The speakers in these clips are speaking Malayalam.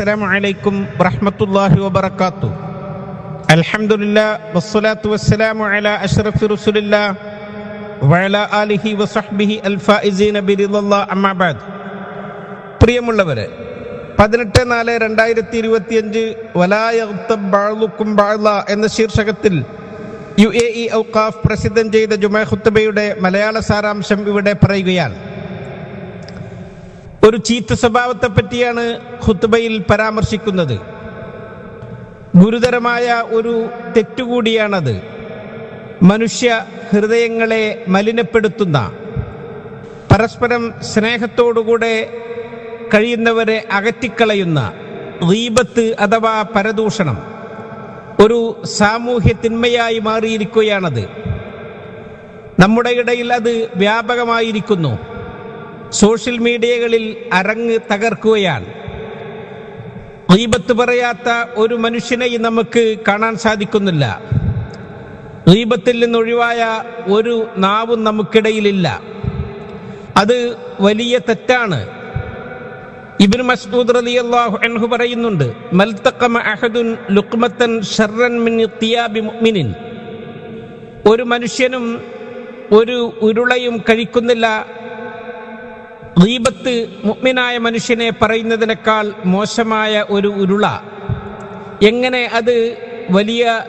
السلام عليكم ورحمة الله وبركاته الحمد لله والصلاة والسلام على أشرف رسول الله وعلى آله وصحبه الفائزين برضا الله أما بعد പ്രിയമുള്ളവരെ പതിനെട്ട് നാല് രണ്ടായിരത്തി ഇരുപത്തിയഞ്ച് വലായുക്കും ബാഴ്ല എന്ന ശീർഷകത്തിൽ യു എ ഇ ഔക്കാഫ് പ്രസിദ്ധം ചെയ്ത ജുമാ ഖുത്തുബയുടെ മലയാള സാരാംശം ഇവിടെ പറയുകയാണ് ഒരു ചീത്ത സ്വഭാവത്തെ പറ്റിയാണ് ഹുത്തുബയിൽ പരാമർശിക്കുന്നത്. ഗുരുതരമായ ഒരു തെറ്റുകൂടിയാണത്. മനുഷ്യ ഹൃദയങ്ങളെ മലിനപ്പെടുത്തുന്ന പരസ്പരം സ്നേഹത്തോടുകൂടെ കഴിയുന്നവരെ അകറ്റിക്കളയുന്ന റീബത്ത് അഥവാ പരദൂഷണം ഒരു സാമൂഹ്യ തിന്മയായി മാറിയിരിക്കുകയാണത്. നമ്മുടെ ഇടയിൽ അത് വ്യാപകമായിരിക്കുന്നു. സോഷ്യൽ മീഡിയകളിൽ അരങ്ങ് തകർക്കുകയാണ്. റീബത്ത് പറയാത്ത ഒരു മനുഷ്യനെയും നമുക്ക് കാണാൻ സാധിക്കുന്നില്ല. റീബത്തിൽ നിന്നൊഴിവായ ഒരു നാവും നമുക്കിടയിലില്ല. അത് വലിയ തെറ്റാണ്. ഇബ്നു മസ്ഊദ് റളിയല്ലാഹു അൻഹു പറയുന്നുണ്ട് മൽതഖമ അഹദുൻ ലുഖ്മത്തൻ ശർറൻ മിൻ ഒരു മനുഷ്യനും ഒരു ഉരുളയും കഴിക്കുന്നില്ല ഗീബത്ത് മുഗ്മിനായ മനുഷ്യനെ പറയുന്നതിനേക്കാൾ മോശമായ ഒരു ഉരുള. എങ്ങനെ അത് വലിയ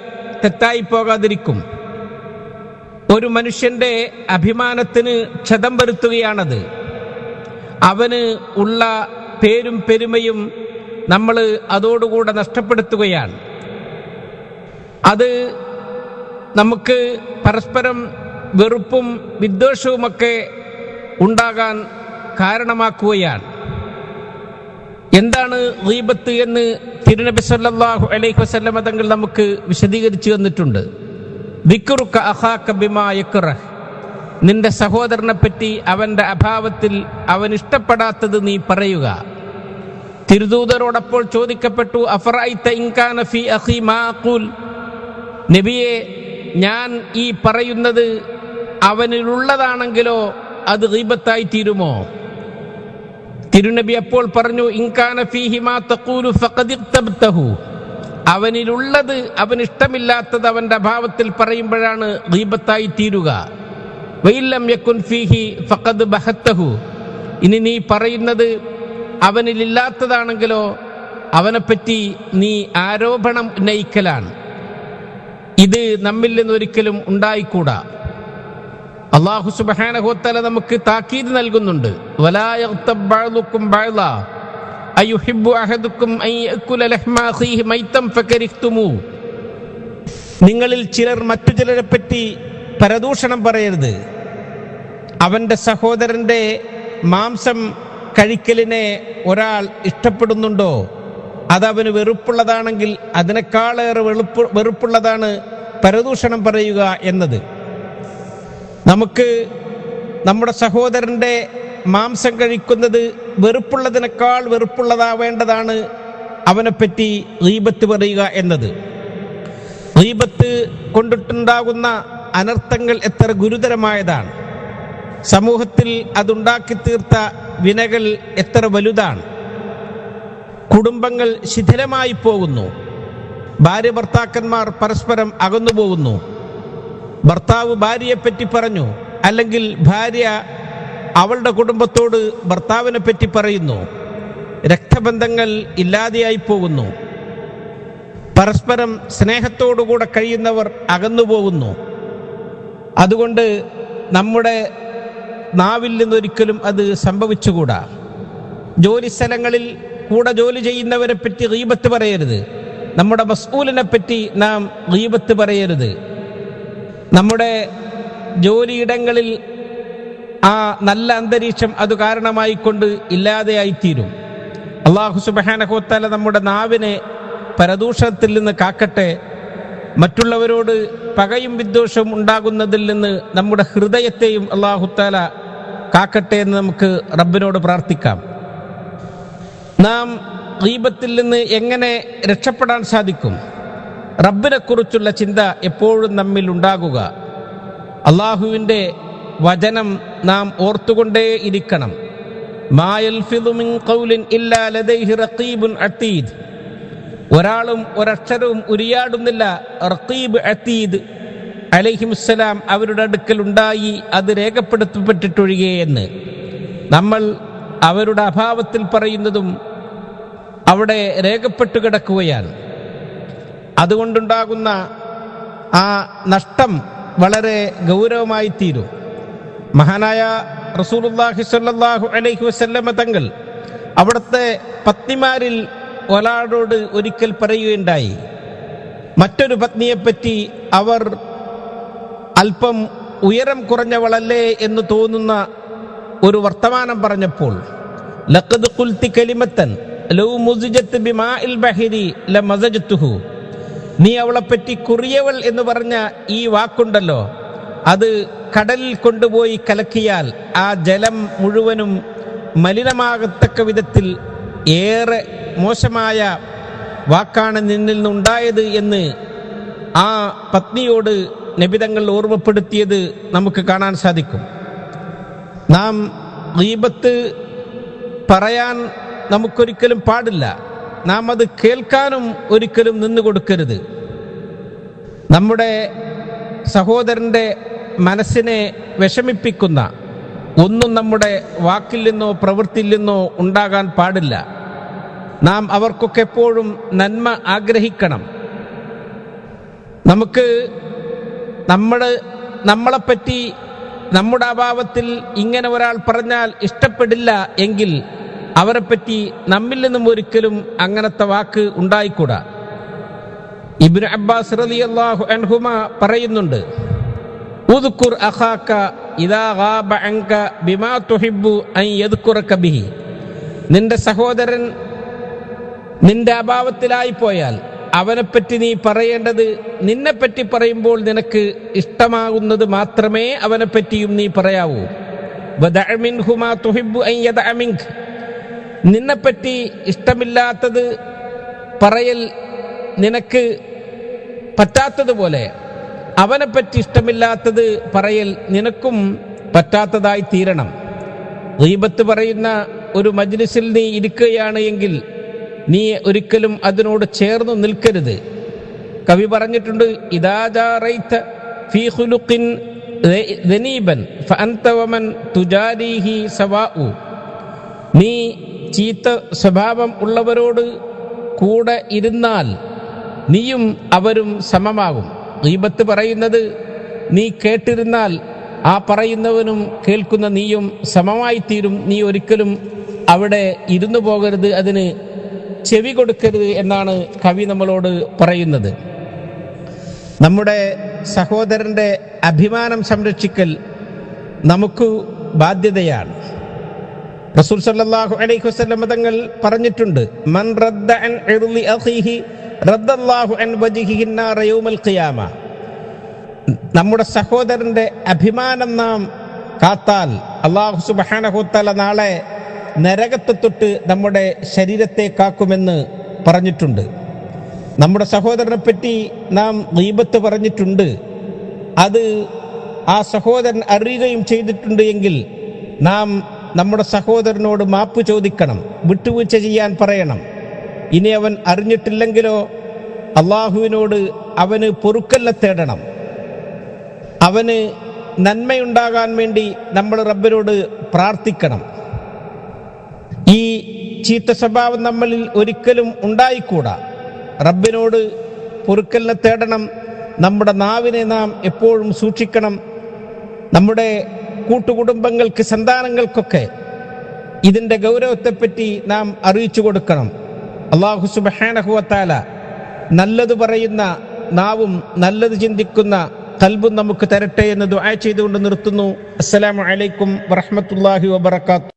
തെറ്റായി പോകാതിരിക്കും? ഒരു മനുഷ്യന്റെ അഭിമാനത്തിന് ക്ഷതം വരുത്തുകയാണത്. അവന് ഉള്ള പേരും പെരുമയും നമ്മൾ അതോടുകൂടെ നഷ്ടപ്പെടുത്തുകയാണ്. അത് നമുക്ക് പരസ്പരം വെറുപ്പും വിദ്വേഷവുമൊക്കെ ഉണ്ടാകാൻ കാരണമാക്കുകയാണ്. എന്താണ് ഗീബത്ത് എന്ന് തിരുനബി സല്ലാഹു അലൈഹി വസല്ലമ തങ്ങൾ നമുക്ക് വിശദീകരിച്ചു തന്നിട്ടുണ്ട്. നിന്റെ സഹോദരനെ പറ്റി അവന്റെ അഭാവത്തിൽ അവൻ ഇഷ്ടപ്പെടാത്തത് നീ പറയുക. തിരുദൂതരോടപ്പോൾ ചോദിക്കപ്പെട്ടു നബിയെ ഞാൻ ഈ പറയുന്നത് അവനിലുള്ളതാണെങ്കിലോ അത് ഗീബത്തായി തീരുമോ? തിരുനബി അപ്പോൾ പറഞ്ഞു ഇൻകാന ഫീഹി മാ തഖൂലു ഫഖദ് ഇഖ്തബ്തഹു. അവനിലുള്ളത് അവൻ ഇഷ്ടമില്ലാത്തത് അവന്റെ അഭാവത്തിൽ പറയുമ്പോഴാണ് ദീപത്തായി തീരുക. ഫീഹി ഫഖദ് ഇനി നീ പറയുന്നത് അവനിലില്ലാത്തതാണെങ്കിലോ അവനെപ്പറ്റി നീ ആരോപണം ഉന്നയിക്കലാണ്. ഇത് നമ്മിൽ നിന്നൊരിക്കലും ഉണ്ടായിക്കൂടാ. അള്ളാഹു സുബാനഹോത്തല നമുക്ക് താക്കീത് നൽകുന്നുണ്ട്. നിങ്ങളിൽ ചിലർ മറ്റു ചിലരെ പറ്റി പരദൂഷണം പറയരുത്. അവന്റെ സഹോദരന്റെ മാംസം കഴിക്കലിനെ ഒരാൾ ഇഷ്ടപ്പെടുന്നുണ്ടോ? അതവന് വെറുപ്പുള്ളതാണെങ്കിൽ അതിനേക്കാളേറെ വെളുപ്പ് വെറുപ്പുള്ളതാണ് പരദൂഷണം പറയുക എന്നത്. നമുക്ക് നമ്മുടെ സഹോദരന്റെ മാംസം കഴിക്കുന്നത് വെറുപ്പുള്ളതിനേക്കാൾ വെറുപ്പുള്ളതാവേണ്ടതാണ് അവനെപ്പറ്റി റീബത്ത് പറയുക എന്നത്. റീബത്ത് കൊണ്ടിട്ടുണ്ടാകുന്ന അനർത്ഥങ്ങൾ എത്ര ഗുരുതരമായതാണ്. സമൂഹത്തിൽ അതുണ്ടാക്കി തീർത്ത വിനകൾ എത്ര വലുതാണ്. കുടുംബങ്ങൾ ശിഥിലമായി പോകുന്നു ഭാര്യ ഭർത്താക്കന്മാർ പരസ്പരം അകന്നു പോകുന്നു ഭർത്താവ് ഭാര്യയെ പറ്റി പറഞ്ഞു. അല്ലെങ്കിൽ ഭാര്യ അവളുടെ കുടുംബത്തോട് ഭർത്താവിനെ പറ്റി പറയുന്നു. രക്തബന്ധങ്ങൾ ഇല്ലാതെയായി പോകുന്നു. പരസ്പരം സ്നേഹത്തോടുകൂടെ കഴിയുന്നവർ അകന്നു പോകുന്നു. അതുകൊണ്ട് നമ്മുടെ നാവിൽ നിന്നൊരിക്കലും അത് സംഭവിച്ചുകൂടാ. ജോലി സ്ഥലങ്ങളിൽ കൂടെ ജോലി ചെയ്യുന്നവരെ പറ്റി റീബത്ത് പറയരുത്. നമ്മുടെ മസ്കൂലിനെ പറ്റി നാം റീബത്ത് പറയരുത്. നമ്മുടെ ജോലിയിടങ്ങളിൽ ആ നല്ല അന്തരീക്ഷം അത് കാരണമായിക്കൊണ്ട് ഇല്ലാതെയായിത്തീരും അള്ളാഹു സുബഹാനഹോത്താല നമ്മുടെ നാവിനെ പരദൂഷണത്തിൽ നിന്ന് കാക്കട്ടെ. മറ്റുള്ളവരോട് പകയും വിദ്വേഷവും ഉണ്ടാകുന്നതിൽ നിന്ന് നമ്മുടെ ഹൃദയത്തെയും അള്ളാഹുത്താല കാക്കട്ടെ എന്ന് നമുക്ക് റബ്ബിനോട് പ്രാർത്ഥിക്കാം. നാം ദീപത്തിൽ നിന്ന് എങ്ങനെ രക്ഷപ്പെടാൻ സാധിക്കും? റബ്ബിനെ കുറിച്ചുള്ള ചിന്ത എപ്പോഴും നമ്മിൽ ഉണ്ടാകുക. അള്ളാഹുവിന്റെ വചനം നാം ഓർത്തുകൊണ്ടേ ഇരിക്കണം. ഒരാളും ഒരക്ഷരവും ഉരിയാടുന്നില്ല. റക്കീബ് അതീദ് അലഹിമുസ്സലാം അവരുടെ അടുക്കൽ ഉണ്ടായി അത് രേഖപ്പെടുത്തപ്പെട്ടിട്ടൊഴികെ എന്ന്. നമ്മൾ അവരുടെ അഭാവത്തിൽ പറയുന്നതും അവിടെ രേഖപ്പെട്ടു കിടക്കുകയാണ്. അതുകൊണ്ടുണ്ടാകുന്ന ആ നഷ്ടം വളരെ ഗൗരവമായി തീരും. മഹാനായ റസൂലുള്ളാഹി സ്വല്ലല്ലാഹു അലൈഹി വസല്ലമ തങ്ങൾ അവിടുത്തെ പത്നിമാരിൽ ഒരാളോട് ഒരിക്കൽ പറയുകയുണ്ടായി. മറ്റൊരു പത്നിയെപ്പറ്റി അവർ അല്പം ഉയരം കുറഞ്ഞവളല്ലേ എന്ന് തോന്നുന്ന ഒരു വർത്തമാനം പറഞ്ഞപ്പോൾ ലക്കത് കുൽത്തി കലിമത്തൻ ലൗ മുസിജത്ത് ബിമാ ഇൽ ബഹിരി ബഹരി ലമസജത്തുഹു. നീ അവളെപ്പറ്റി കുറിയവൾ എന്ന് പറഞ്ഞ ഈ വാക്കുണ്ടല്ലോ. അത് കടലിൽ കൊണ്ടുപോയി കലക്കിയാൽ ആ ജലം മുഴുവനും മലിനമാകത്തക്ക വിധത്തിൽ ഏറെ മോശമായ വാക്കാണ് നിന്നിൽ നിന്നുണ്ടായത് എന്ന് ആ പത്നിയോട് നബിതങ്ങൾ ഓർമ്മപ്പെടുത്തിയത് നമുക്ക് കാണാൻ സാധിക്കും. നാം ഗീബത്ത് പറയാൻ നമുക്കൊരിക്കലും പാടില്ല. നാം അത് കേൾക്കാനും ഒരിക്കലും നിന്നു കൊടുക്കരുത്. നമ്മുടെ സഹോദരന്റെ മനസ്സിനെ വിഷമിപ്പിക്കുന്ന ഒന്നും നമ്മുടെ വാക്കിൽ നിന്നോ പ്രവൃത്തിയിൽ നിന്നോ ഉണ്ടാകാൻ പാടില്ല. നാം അവർക്കൊക്കെ എപ്പോഴും നന്മ ആഗ്രഹിക്കണം. നമുക്ക് നമ്മുടെ നമ്മളെപ്പറ്റി നമ്മുടെ അഭാവത്തിൽ ഇങ്ങനെ ഒരാൾ പറഞ്ഞാൽ ഇഷ്ടപ്പെടില്ല എങ്കിൽ അവരെപ്പറ്റി നമ്മിൽ നിന്നും ഒരിക്കലും അങ്ങനത്തെ വാക്ക് ഉണ്ടായിക്കൂടാ. ഇബിൻ അബ്ബാസ് റളിയല്ലാഹു അൻഹുമ പറയുന്നുണ്ട് ഇദാ ഗാബ ബിമാ യദ്കുറക നിന്റെ സഹോദരൻ നിന്റെ അഭാവത്തിലായി പോയാൽ അവനെപ്പറ്റി നീ പറയേണ്ടത് നിന്നെപ്പറ്റി പറയുമ്പോൾ നിനക്ക് ഇഷ്ടമാകുന്നത് മാത്രമേ അവനെപ്പറ്റിയും നീ പറയാവൂ. നിന്നെപ്പറ്റി ഇഷ്ടമില്ലാത്തത് പറയൽ നിനക്ക് പറ്റാത്തതുപോലെ അവനെപ്പറ്റി ഇഷ്ടമില്ലാത്തത് പറയൽ നിനക്കും പറ്റാത്തതായി തീരണം. ദീപത്ത് പറയുന്ന ഒരു മജ്ലിസിൽ നീ ഇരിക്കുകയാണ് എങ്കിൽ നീ ഒരിക്കലും അതിനോട് ചേർന്ന് നിൽക്കരുത്. കവി പറഞ്ഞിട്ടുണ്ട് ഇദാജാറൈത ഫീ നീ ചീത്ത സ്വഭാവം ഉള്ളവരോട് കൂടെ ഇരുന്നാൽ നീയും അവരും സമമാകും. ഗീബത്ത് പറയുന്നത് നീ കേട്ടിരുന്നാൽ ആ പറയുന്നവനും കേൾക്കുന്ന നീയും സമമായിത്തീരും. നീ ഒരിക്കലും അവിടെ ഇരുന്നു പോകരുത് അതിന് ചെവി കൊടുക്കരുത് എന്നാണ് കവി നമ്മളോട് പറയുന്നത്. നമ്മുടെ സഹോദരന്റെ അഭിമാനം സംരക്ഷിക്കൽ നമുക്ക് ബാധ്യതയാണ്. റസൂൽ സല്ലല്ലാഹു അലൈഹി വസല്ലം തങ്ങൾ പറഞ്ഞിട്ടുണ്ട് മൻ റദ്ദ അൻ ഇർളി അഖീഹി റദ്ദല്ലാഹു അൻ വജ്ഹിഹി നാർ യൗമൽ ഖിയാമ. നമ്മുടെ സഹോദരന്റെ അഭിമാനം നാം കാത്താൽ അള്ളാഹു സുബ്ഹാനഹു തആല നാളെ നരകത്തെ തൊട്ട് നമ്മുടെ ശരീരത്തെ കാക്കുമെന്ന് പറഞ്ഞിട്ടുണ്ട്. നമ്മുടെ സഹോദരനെ പറ്റി നാം ദീപത്ത് പറഞ്ഞിട്ടുണ്ട്. അത് ആ സഹോദരൻ അറിയുകയും ചെയ്തിട്ടുണ്ട് എങ്കിൽ നാം നമ്മുടെ സഹോദരനോട് മാപ്പ് ചോദിക്കണം വിട്ടുവീഴ്ച ചെയ്യാൻ പറയണം. ഇനി അവൻ അറിഞ്ഞിട്ടില്ലെങ്കിലോ അള്ളാഹുവിനോട് അവന് പൊറുക്കല്ല തേടണം. അവന് നന്മയുണ്ടാകാൻ വേണ്ടി നമ്മൾ റബ്ബിനോട് പ്രാർത്ഥിക്കണം. ഈ ചീത്ത സ്വഭാവം നമ്മളിൽ ഒരിക്കലും ഉണ്ടായിക്കൂടാ. റബ്ബിനോട് പൊറുക്കലിനെ തേടണം. നമ്മുടെ നാവിനെ നാം എപ്പോഴും സൂക്ഷിക്കണം. നമ്മുടെ കൂട്ടുകുടുംബങ്ങൾക്ക് സന്താനങ്ങൾക്കൊക്കെ ഇതിന്റെ ഗൗരവത്തെപ്പറ്റി നാം അറിയിച്ചു കൊടുക്കണം. അള്ളാഹു സുബഹാനഹുവത്താല നല്ലത് പറയുന്ന നാവും നല്ലത് ചിന്തിക്കുന്ന കൽബും നമുക്ക് തരട്ടെ എന്ന് ദുആ ചെയ്തുകൊണ്ട് നിർത്തുന്നു. അസ്സലാമു അലൈക്കും വറഹ്മത്തുള്ളാഹി വബറകാത്തു.